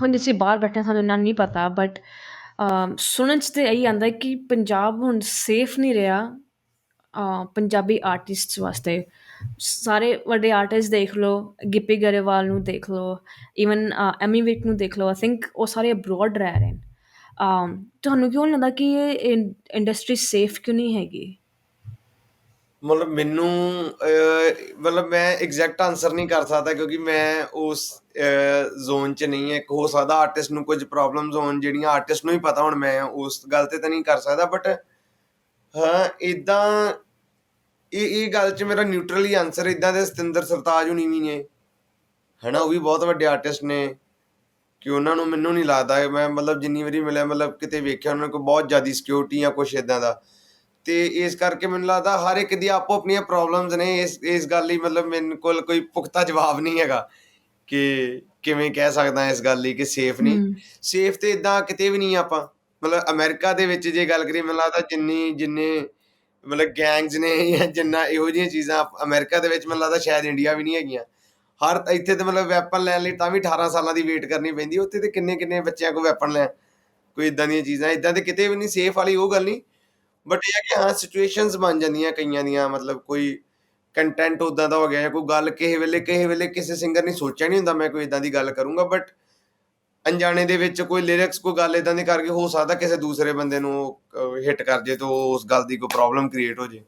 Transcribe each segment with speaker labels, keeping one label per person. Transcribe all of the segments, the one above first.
Speaker 1: ਹੁਣ ਅਸੀਂ ਬਾਹਰ ਬੈਠੇ ਹਾਂ, ਸਾਨੂੰ ਇੰਨਾ ਨਹੀਂ ਪਤਾ ਬਟ ਸੁਣਨ 'ਚ ਤਾਂ ਇਹੀ ਆਉਂਦਾ ਕਿ ਪੰਜਾਬ ਹੁਣ ਸੇਫ ਨਹੀਂ ਰਿਹਾ ਪੰਜਾਬੀ ਆਰਟਿਸਟਸ ਵਾਸਤੇ। ਸਾਰੇ ਵੱਡੇ ਆਰਟਿਸਟ ਦੇਖ ਲਓ ਗਿੱਪੀ ਗਰੇਵਾਲ ਨੂੰ ਦੇਖ ਲਓ ਈਵਨ ਐਮੀ ਵਿਕ ਨੂੰ ਦੇਖ ਲਓ ਆਈ ਥਿੰਕ ਉਹ ਸਾਰੇ ਅਬਰੋਡ ਰਹਿ ਰਹੇ ਨੇ। ਤੁਹਾਨੂੰ ਕਿਉਂ ਨਹੀਂ ਲੱਗਦਾ ਕਿ ਇਹ ਇੰਡਸਟਰੀ ਸੇਫ ਕਿਉਂ ਨਹੀਂ ਹੈਗੀ?
Speaker 2: ਮਤਲਬ ਮੈਨੂੰ ਅਹ, ਮਤਲਬ ਮੈਂ ਐਗਜ਼ੈਕਟ ਆਨਸਰ ਨਹੀਂ ਕਰ ਸਕਦਾ ਕਿਉਂਕਿ ਮੈਂ ਉਸ ਜ਼ੋਨ 'ਚ ਨਹੀਂ ਹੈ। ਇੱਕ ਹੋ ਸਕਦਾ ਆਰਟਿਸਟ ਨੂੰ ਕੁਝ ਪ੍ਰੋਬਲਮਸ ਹੋਣ ਜਿਹੜੀਆਂ ਆਰਟਿਸਟ ਨੂੰ ਹੀ ਪਤਾ ਹੋਣ ਮੈਂ ਉਸ ਗੱਲ ਤੇ ਤਾਂ ਨਹੀਂ ਕਰ ਸਕਦਾ ਬਟ ਹਾਂ ਇੱਦਾਂ ਇਹ ਇਹ ਗੱਲ 'ਚ ਮੇਰਾ ਨਿਊਟਰਲ ਹੀ ਆਨਸਰ ਇੱਦਾਂ ਦੇ ਸਤਿੰਦਰ ਸਰਤਾਜ ਹੁਣੀ ਵੀ ਨੇ। ਹੈ ਨਾ ਉਹ ਵੀ ਬਹੁਤ ਵੱਡੇ ਆਰਟਿਸਟ ਨੇ। ਕਿ ਉਹਨਾਂ ਨੂੰ ਮੈਨੂੰ ਨਹੀਂ ਲੱਗਦਾ ਕਿ ਮੈਂ ਮਤਲਬ ਜਿੰਨੀ ਵਾਰੀ ਮਿਲਿਆ ਮਤਲਬ ਕਿਤੇ ਵੇਖਿਆ ਉਹਨਾਂ ਕੋਲ ਬਹੁਤ ਜ਼ਿਆਦਾ ਸਿਕਿਉਰਿਟੀ ਜਾਂ ਕੁਛ ਇਦਾਂ ਦਾ। ਤੇ ਇਸ ਕਰਕੇ ਮੈਨੂੰ ਲੱਗਦਾ ਹਰ ਇੱਕ ਦੀ ਆਪੋ ਆਪਣੀਆਂ ਪ੍ਰੋਬਲਮਸ ਨੇ ਇਸ ਇਸ ਗੱਲ ਲਈ ਮਤਲਬ ਮੇਰੇ ਕੋਲ ਕੋਈ ਪੁਖਤਾ ਜਵਾਬ ਨਹੀਂ ਹੈਗਾ ਕਿ ਕਿਵੇਂ ਕਹਿ ਸਕਦਾ ਇਸ ਗੱਲ ਲਈ ਕਿ ਸੇਫ ਨਹੀਂ। ਸੇਫ ਤੇ ਇਦਾਂ ਕਿਤੇ ਵੀ ਨਹੀਂ ਆਪਾਂ। ਮਤਲਬ ਅਮਰੀਕਾ ਦੇ ਵਿੱਚ ਜੇ ਗੱਲ ਕਰੀਏ ਮੈਨੂੰ ਲੱਗਦਾ ਜਿੰਨੀ ਜਿੰਨੇ ਮਤਲਬ ਗੈਂਗਸ ਨੇ ਜਾਂ ਜਿੰਨਾ ਇਹੋ ਜਿਹੀਆਂ ਚੀਜ਼ਾਂ ਅਮਰੀਕਾ ਦੇ ਵਿੱਚ ਮੈਨੂੰ ਲੱਗਦਾ ਸ਼ਾਇਦ ਇੰਡੀਆ ਵੀ ਨਹੀਂ ਹੈਗੀਆਂ। ਹਰ ਇੱਥੇ ਤੇ ਮਤਲਬ ਵੈਪਨ ਲੈਣ ਲਈ ਤਾਂ ਵੀ 18 ਸਾਲਾਂ ਦੀ ਵੇਟ ਕਰਨੀ ਪੈਂਦੀ ਉੱਥੇ ਤੇ ਕਿੰਨੇ ਕਿੰਨੇ ਬੱਚਿਆਂ ਕੋਲ ਵੈਪਨ ਲੈ ਕੋਈ ਇਦਾਂ ਦੀਆਂ ਚੀਜ਼ਾਂ ਇਦਾਂ ਤੇ ਕਿਤੇ ਵੀ ਨਹੀਂ ਸੇਫ ਵਾਲੀ ਉਹ ਗੱਲ ਨਹੀਂ। ਬਟ ਇਹ ਹੈ ਕਿ ਹਾਂ ਸਿਚੁਏਸ਼ਨਸ ਬਣ ਜਾਂਦੀਆਂ ਕਈਆਂ ਦੀਆਂ, ਮਤਲਬ ਕੋਈ ਕੰਟੈਂਟ ਉਦਾਂ ਦਾ ਹੋ ਗਿਆ ਜਾਂ ਕੋਈ ਗੱਲ ਕਿਸੇ ਵੇਲੇ ਕਿਸੇ ਵੇਲੇ ਕਿਸੇ ਸਿੰਗਰ ਨੇ ਸੋਚਿਆ ਨਹੀਂ ਹੁੰਦਾ ਮੈਂ ਕੋਈ ਇਦਾਂ ਦੀ ਗੱਲ ਕਰੂੰਗਾ ਬਟ ਅਣਜਾਣੇ ਦੇ ਵਿੱਚ ਕੋਈ ਲਿਰਿਕਸ ਕੋਈ ਗੱਲ ਇਦਾਂ ਦੀ ਕਰਕੇ ਹੋ ਸਕਦਾ ਕਿਸੇ ਦੂਸਰੇ ਬੰਦੇ ਨੂੰ ਹਿੱਟ ਕਰ ਜੇ ਤਾਂ ਉਸ ਗੱਲ ਦੀ ਕੋਈ ਪ੍ਰੋਬਲਮ ਕ੍ਰੀਏਟ ਹੋ ਜੇ।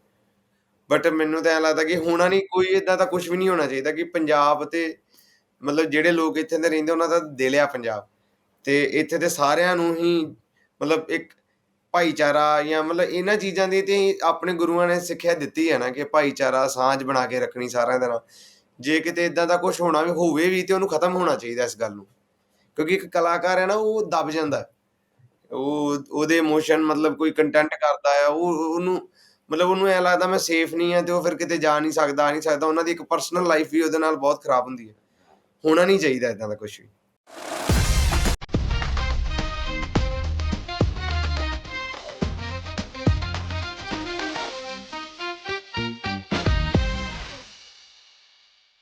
Speaker 2: ਬਟ ਮੈਨੂੰ ਤਾਂ ਐਂ ਲੱਗਦਾ ਕਿ ਹੋਣਾ ਨਹੀਂ, ਕੋਈ ਇਦਾਂ ਦਾ ਕੁਝ ਵੀ ਨਹੀਂ ਹੋਣਾ ਚਾਹੀਦਾ ਕਿ ਪੰਜਾਬ ਤੇ ਮਤਲਬ ਜਿਹੜੇ ਲੋਕ ਇੱਥੇ ਦੇ ਰਹਿੰਦੇ, ਉਹਨਾਂ ਦਾ ਦਿਲ ਆ ਪੰਜਾਬ। ਤੇ ਇੱਥੇ ਦੇ ਸਾਰਿਆਂ ਨੂੰ ਹੀ ਮਤਲਬ ਇੱਕ ਭਾਈਚਾਰਾ ਜਾਂ ਮਤਲਬ ਇਹਨਾਂ ਚੀਜ਼ਾਂ ਦੀ ਤੇ ਆਪਣੇ ਗੁਰੂਆਂ ਨੇ ਸਿੱਖਿਆ ਦਿੱਤੀ ਹੈ ਨਾ ਕਿ ਭਾਈਚਾਰਾ, ਸਾਂਝ ਬਣਾ ਕੇ ਰੱਖਣੀ ਸਾਰਿਆਂ ਦੇ ਨਾਲ। ਜੇ ਕਿਤੇ ਇਦਾਂ ਦਾ ਕੁਝ ਹੋਣਾ ਵੀ ਹੋਵੇ ਵੀ ਤੇ ਉਹਨੂੰ ਖਤਮ ਹੋਣਾ ਚਾਹੀਦਾ ਇਸ ਗੱਲ ਨੂੰ। ਕਿਉਂਕਿ ਇੱਕ ਕਲਾਕਾਰ ਹੈ ਨਾ, ਉਹ ਦਬ ਜਾਂਦਾ। ਉਹ, ਉਹਦੇ ਇਮੋਸ਼ਨ ਮਤਲਬ ਕੋਈ ਕੰਟੈਂਟ ਕਰਦਾ ਹੈ ਉਹ, ਉਹਨੂੰ ਮਤਲਬ ਉਹਨੂੰ ਐ ਲੱਗਦਾ ਮੈਂ ਸੇਫ ਨਹੀਂ ਆ ਤੇ ਉਹ ਫਿਰ ਕਿਤੇ ਜਾ ਨਹੀਂ ਸਕਦਾ, ਆ ਨਹੀਂ ਸਕਦਾ। ਉਹਨਾਂ ਦੀ ਇੱਕ ਪਰਸਨਲ ਲਾਈਫ ਵੀ ਉਹਦੇ ਨਾਲ ਬਹੁਤ ਖਰਾਬ ਹੁੰਦੀ ਹੈ। ਹੋਣਾ ਨਹੀਂ ਚਾਹੀਦਾ ਇਦਾਂ ਦਾ ਕੁਝ ਵੀ।